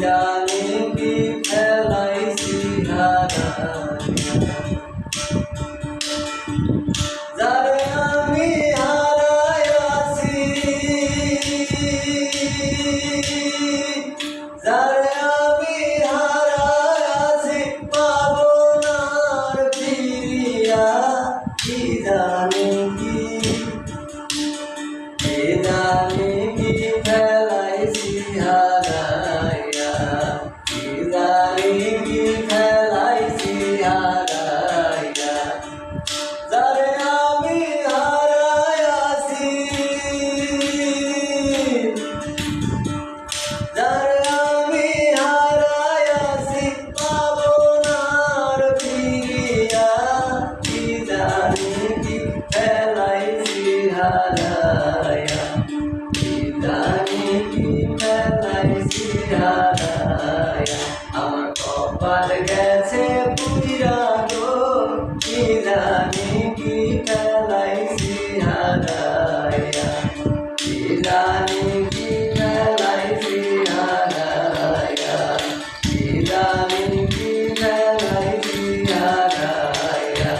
জানি কি ফেলাইছি হারাইয়া কি জানি কি আমার কপাল গেছে পুরা গো কি জানি কি ফেলাইছি হারায়া কি জানি কি ফেলাইছি হারায়া কি জানি কি ফেলাইছি হারায়া